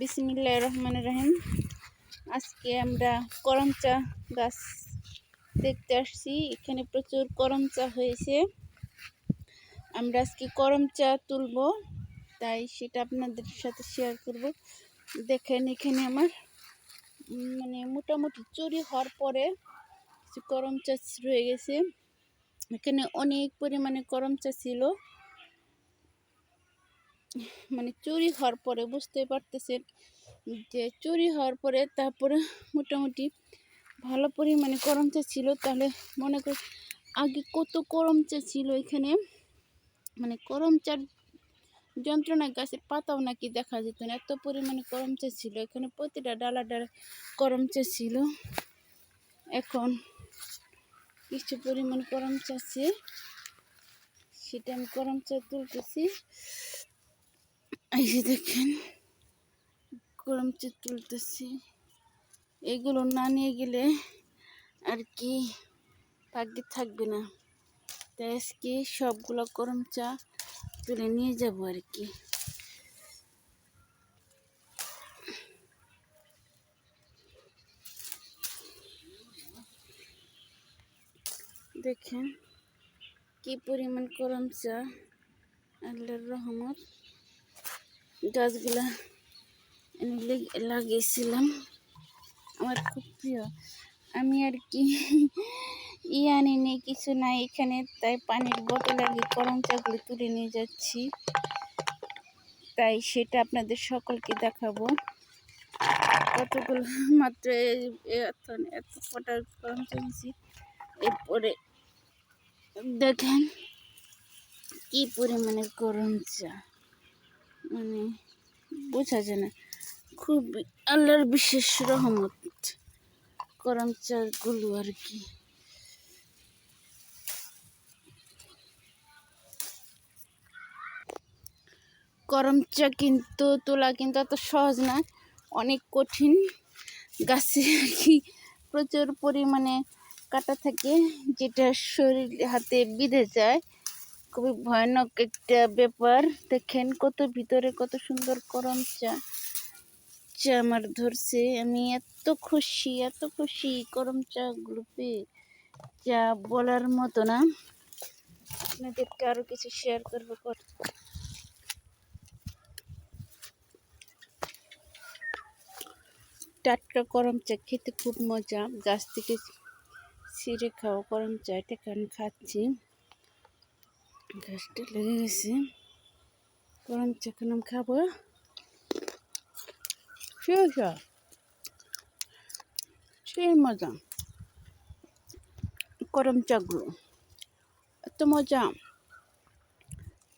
বিসমিল্লাহ রহমান রহিম। আজকে আমরা করম চা গাছ দেখতে আসছি। এখানে প্রচুর করম চা হয়েছে। আমরা আজকে করম চা তুলব, তাই সেটা আপনাদের সাথে শেয়ার করব। দেখেন এখানে আমার মানে মোটামুটি চুরি হওয়ার পরে কিছু করম রয়ে গেছে। এখানে অনেক পরিমাণে করম চা ছিল। মানে চুরি হওয়ার পরে বুঝতে পারতেছেন যে চুরি হওয়ার পরে তারপরে মোটামুটি ভালো পরিমাণে করম চা ছিল। তাহলে মনে করি আগে কত করম চা ছিল এখানে? মানে করম চার যন্ত্রণা গাছের পাতাও নাকি দেখা যেত না। এত পরিমাণে করম চা ছিল। এখানে প্রতিটা ডালা ডালা করম চা ছিল। এখন কিছু পরিমাণ করম চা আছে। সেটা আমি করম চা তুলতেছি। এই যে দেখেন, গরম চা তুলতেছি, এগুলো না নিয়ে গেলে আর কি ভাগ্যে থাকবে না। তাই আজকে সবগুলো গরম চা তুলে নিয়ে যাব আর কি। দেখেন কি পরিমাণ গরম চা, আল্লাহর রহমত। গাছগুলা লেগ- লাগিয়েছিলাম। আমার খুব প্রিয়। আমি আর কি ই আনিনি, কিছু নাই এখানে, তাই পানির বোতল আগে চাগুলো তুলে নিয়ে যাচ্ছি। তাই সেটা আপনাদের সকলকে দেখাবো। কতগুলো মাত্র এত এত কটা গরম চা নিয়েছি এরপরে দেখেন কি পরিমাণে গরম চা। মানে বোঝা যায় না। খুব আল্লাহর বিশেষ রহমত। গরম চাগুলো আর কি। গরম চা কিন্তু, তোলা কিন্তু এত সহজ না। অনেক কঠিন। গাছে আর কি প্রচুর পরিমাণে কাটা থাকে, যেটা শরীর, হাতে বিঁধে যায়। খুবই ভয়ানক একটা ব্যাপার। দেখেন কত ভিতরে কত সুন্দর গরম চা চা আমার ধরছে। আমি এত খুশি এত খুশি গরম চা পেয়ে যা বলার মতো না। আপনাদেরকে আরও কিছু শেয়ার করব কর টাটকা গরম চা খেতে খুব মজা। গাছ থেকে ছিঁড়ে খাওয়া গরম চা, এটা খাচ্ছি। গাছটা লেগে গেছে গরম চা খাব সেই সেই মজা। গরম চাগুলো এত মজা।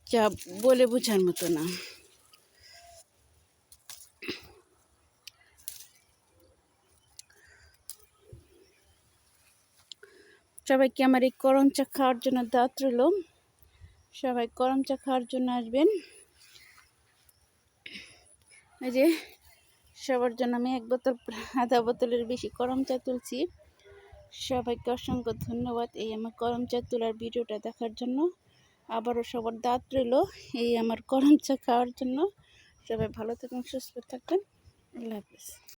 চা বলে বোঝার মতো না। সবাইকে আমার এই গরম চা খাওয়ার জন্য দাঁত রইল। সবাই গরম চা খাওয়ার জন্য আসবেন। এই যে সবার জন্য আমি এক বোতল আধা বোতলের বেশি গরম চা তুলছি। সবাইকে অসংখ্য ধন্যবাদ এই আমার গরম চা তোলার ভিডিওটা দেখার জন্য। আবারও সবার দাঁত রইল এই আমার গরম চা খাওয়ার জন্য। সবাই ভালো থাকুন সুস্থ থাকবেন। আল্লাহ হাফিজ।